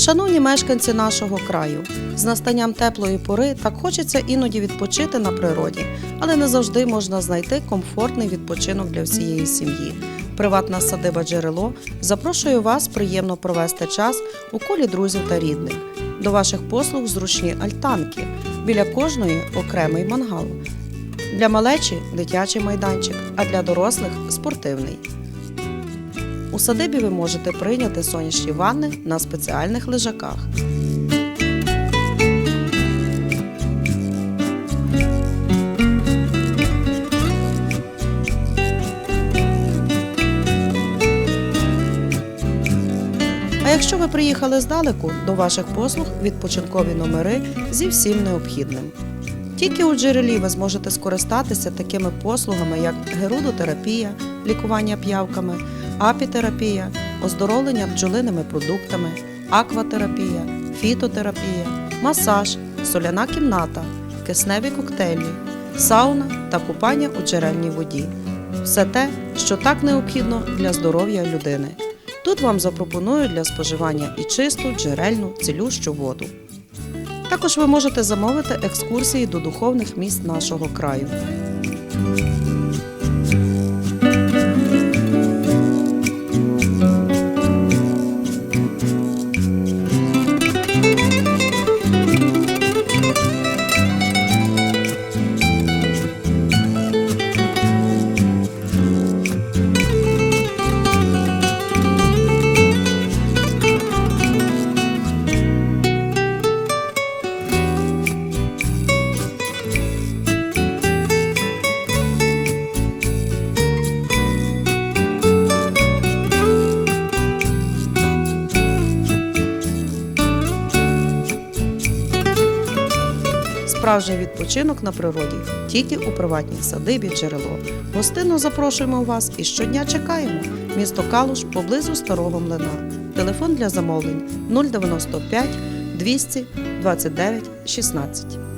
Шановні мешканці нашого краю, з настанням теплої пори так хочеться іноді відпочити на природі, але не завжди можна знайти комфортний відпочинок для всієї сім'ї. Приватна садиба джерело запрошує вас приємно провести час у колі друзів та рідних. До ваших послуг зручні альтанки. Біля кожної окремий мангал. Для малечі дитячий майданчик, а для дорослих спортивний. У садибі ви можете прийняти сонячні ванни на спеціальних лежаках. А якщо ви приїхали здалеку, до ваших послуг відпочинкові номери зі всім необхідним. Тільки у джерелі ви зможете скористатися такими послугами, як герудотерапія, лікування п'явками, апітерапія, оздоровлення бджолиними продуктами, акватерапія, фітотерапія, масаж, соляна кімната, кисневі коктейлі, сауна та купання у джерельній воді. Все те, що так необхідно для здоров'я людини. Тут вам запропонують для споживання і чисту, джерельну, цілющу воду. Також ви можете замовити екскурсії до духовних місць нашого краю. Справжній відпочинок на природі тільки у приватній садибі джерело. Гостинно запрошуємо вас і щодня чекаємо. Місто Калуш поблизу старого млина. Телефон для замовлень 095 200 29 16.